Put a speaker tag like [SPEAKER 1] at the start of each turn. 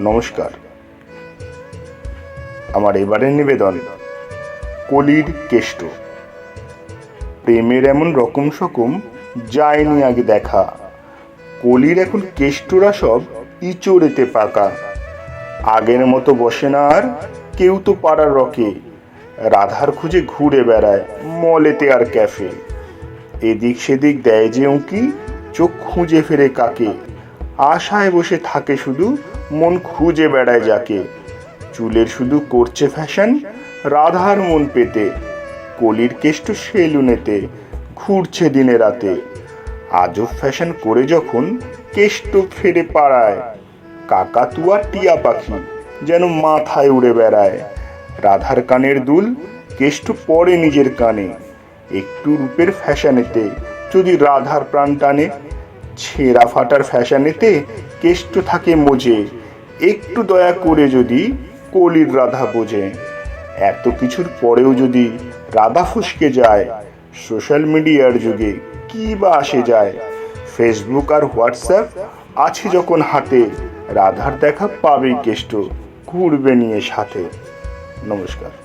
[SPEAKER 1] নমস্কার। আমার এবারের নিবেদন, কলির কেষ্ট। প্রেমের এমন রকম সকম যায়নি আগে দেখা। কলির এখন কেষ্টরা সব ইচড়েতে পাকা। আগের মতো বসে না আর কেউ তো পাড়ার রকে। রাধার খুঁজে ঘুরে বেড়ায় মলেতে আর ক্যাফে। এদিক সেদিক দেয় যে উঁকি চোখ খুঁজে ফেরে কাকে। আশায় বসে থাকে শুধু মন খুঁজে বেড়ায় যাকে। চুলের শুধু করছে ফ্যাশন রাধার মন পেতে। কলির কেষ্ট সেলুনেতে, ঘুরছে দিনে রাতে। আজব ফ্যাশন করে যখন, কেষ্ট ফেরে পাড়ায়। কাকাতুয়া টিয়া পাখি যেন মাথায় উড়ে বেড়ায়। রাধার কানের দুল, কেষ্ট পরে নিজের কানে। একটু রূপের ফ্যাশনেতে, যদি রাধার প্রাণ টানে, ছেঁড়া ফাটার ফ্যাশনেতে, কেষ্ট থাকে মজে। একটু দয়া করে যদি কলির রাধা বোঝে। এত কিছুর পরেও যদি রাধা ফুসকে যায়, সোশ্যাল মিডিয়ার যুগে কি বা আসে যায়, ফেসবুক আর হোয়াটসঅ্যাপ আছে যখন হাতে, রাধার দেখা পাবেই কেষ্ট, ঘুরবে নিয়ে সাথে। নমস্কার।